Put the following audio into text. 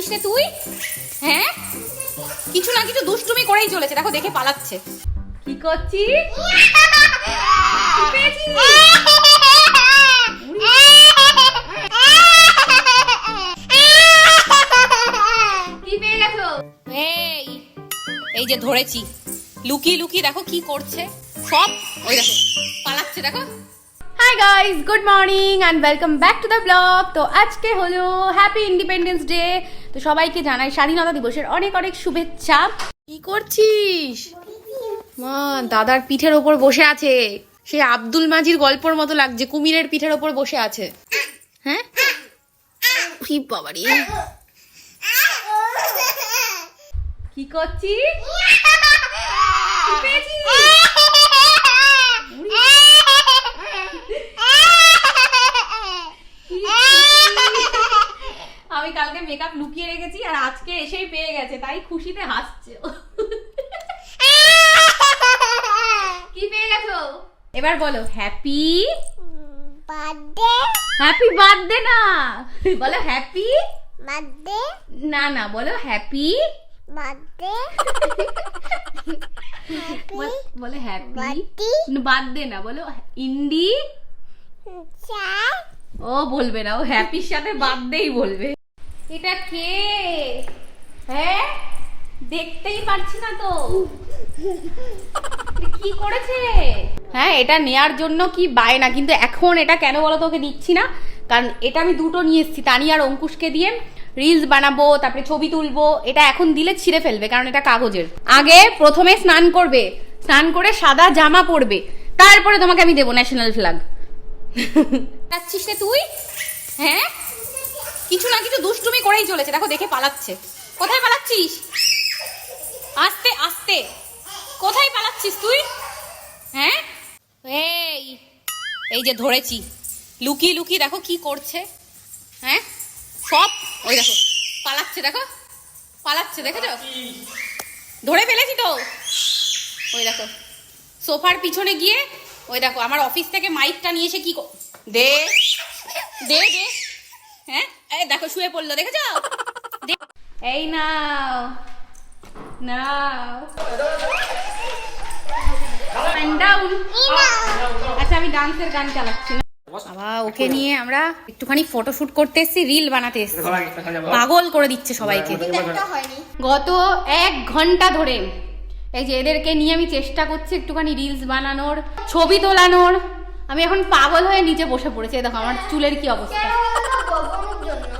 যাচ্ছিস রে তুই? হ্যাঁ? কিছু না কিছু দুষ্টুমি করেই চলেছে। দেখো দেখে পালাচ্ছে। কি করছিস? এই এই যে ধরেছি। লুকিয়ে লুকিয়ে দেখো কি করছে। সব ওই দেখো পালাচ্ছে দেখো। Hi guys good morning and welcome back to the blog তো আজকে হলো হ্যাপি ইন্ডিপেন্ডেন্স ডে তো সবাইকে জানাই স্বাধীনতা দিবসের অনেক অনেক শুভেচ্ছা। কি করছিস? মা, দাদার পিঠের ওপর বসে আছে। সে আব্দুল মাজির গল্পর মতো লাগছে, কুমিরের পিঠের ওপর বসে আছে। হ্যাঁ? কি বাবারি কি করছিস কি পেয়েছিস? আমি কালকে মেকআপ লুকিয়ে রেখেছি আর আজকে এসেই পেয়ে গেছে তাই খুশিতে হাসছে। কি পেয়ে গেছো? এবার বলো হ্যাপি বার্থডে হ্যাপি বার্থডে না। বলো হ্যাপি বার্থডে না না বলো হ্যাপি বার্থডে বলো হ্যাপি বার্থডে না বলো ইন্ডি ও বলবে না ও হ্যাপির সাথে বার্থডেই বলবে। এটা কে? হ্যাঁ? দেখতেই পারছি না তো। কি করেছে? হ্যাঁ এটা নেয়ার জন্য কি বায়না কিন্তু এখন এটা কেন বলো তোকে দিচ্ছি না? কারণ এটা আমি দুটো নিয়ে এসেছি তানি আর অঙ্কুশকে দিয়ে। রিলস বানাবো তারপরে ছবি তুলবো এটা এখন দিলে ছিঁড়ে ফেলবে কারণ এটা কাগজের। আগে প্রথমে স্নান করবে স্নান করে সাদা জামা পরবে তারপরে তোমাকে আমি দেবো ন্যাশনাল ফ্ল্যাগ যাচ্ছিস তুই? হ্যাঁ? কিছু না কিছু দুষ্টুমি করেই চলেছে। দেখো, দেখে পালাচ্ছে। কোথায় পালাচ্ছিস? আস্তে আস্তে। কোথায় পালাচ্ছিস তুই? হ্যাঁ? এই এই যে ধরেছি। লুকিয়ে লুকিয়ে দেখো কি করছে। হ্যাঁ? সব, ওই দেখো, পালাচ্ছে দেখো। পালাচ্ছে, দেখেছ? ধরে ফেলেছি তো। ওই দেখো, সোফার পিছনে গিয়ে, ওই দেখো, আমার অফিস থেকে মাইকটা নিয়ে এসে কি দে দে দে। এই দেখো শুয়ে পড়ল দেখেছ। এই নাও নাও। আচ্ছা আমি ডান্সের গান চালাচ্ছি। বাবা ওকে নিয়ে আমরা একটুখানি ফটোশুট করতে এসেছি রিল বানাতে এসেছি। পাগল করে দিচ্ছে সবাইকে। গত এক ঘণ্টা ধরে এই যে এদেরকে নিয়ে আমি চেষ্টা করছি একটুখানি রিলস বানানোর ছবি তোলানোর। আমি এখন পাগল হয়ে নিচে বসে পড়েছি দেখো আমার চুলের কি অবস্থা। 거든요.